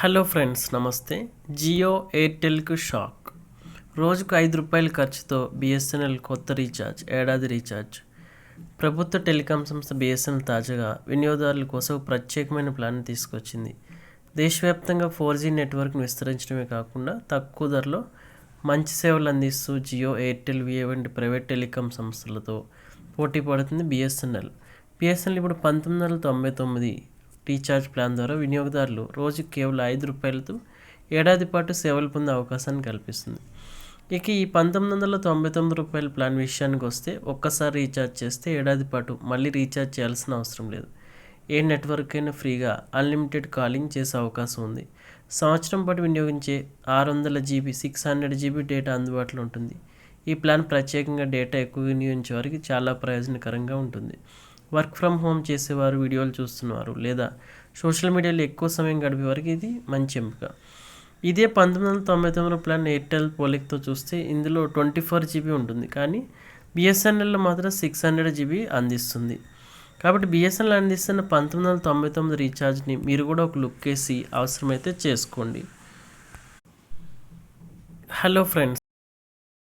Hello friends నమస్తే. జియో ఎయిర్టెల్కు షాక్. రోజుకు ఐదు రూపాయల ఖర్చుతో బిఎస్ఎన్ఎల్ కొత్త రీఛార్జ్ ఏడాది రీఛార్జ్. ప్రభుత్వ టెలికాం సంస్థ బిఎస్ఎన్ఎల్ తాజాగా వినియోగదారుల కోసం ప్రత్యేకమైన ప్లాన్ తీసుకొచ్చింది. దేశవ్యాప్తంగా ఫోర్ జీ నెట్వర్క్ను విస్తరించడమే కాకుండా తక్కువ ధరలో మంచి సేవలు అందిస్తూ జియో ఎయిర్టెల్ విఏ వంటి ప్రైవేట్ టెలికాం సంస్థలతో పోటీ పడుతుంది బిఎస్ఎన్ఎల్. బిఎస్ఎన్ఎల్ ఇప్పుడు పంతొమ్మిది వందల తొంభై తొమ్మిది రీఛార్జ్ ప్లాన్ ద్వారా వినియోగదారులు రోజుకి కేవలం ఐదు రూపాయలతో ఏడాది పాటు సేవలు పొందే అవకాశాన్ని కల్పిస్తుంది. ఇక ఈ పంతొమ్మిది వందల తొంభై తొమ్మిది రూపాయల ప్లాన్ విషయానికి వస్తే ఒక్కసారి రీఛార్జ్ చేస్తే ఏడాది పాటు మళ్ళీ రీఛార్జ్ చేయాల్సిన అవసరం లేదు. ఏ నెట్వర్క్ అయినా ఫ్రీగా అన్లిమిటెడ్ కాలింగ్ చేసే అవకాశం ఉంది. సంవత్సరం పాటు వినియోగించే ఆరు వందల GB six hundred GB data అందుబాటులో ఉంటుంది. ఈ ప్లాన్ ప్రత్యేకంగా డేటా ఎక్కువ వినియోగించే వారికి చాలా ప్రయోజనకరంగా ఉంటుంది. వర్క్ ఫ్రమ్ హోమ్ చేసేవారు వీడియోలు చూస్తున్నారు లేదా సోషల్ మీడియాలో ఎక్కువ సమయం గడిపే వారికి ఇది మంచి ఎంపిక. ఇదే పంతొమ్మిది వందల తొంభై తొమ్మిది ప్లాన్ ఎయిర్టెల్ పోలిక్తో చూస్తే ఇందులో ట్వంటీ ఫోర్ జీబీ ఉంటుంది కానీ బిఎస్ఎన్ఎల్లో మాత్రం సిక్స్ హండ్రెడ్ జీబీ అందిస్తుంది. కాబట్టి బిఎస్ఎన్ఎల్ అందిస్తున్న పంతొమ్మిది వందల తొంభై తొమ్మిది రీఛార్జ్ని మీరు కూడా ఒక లుక్ వేసి అవసరమైతే చేసుకోండి. Hello friends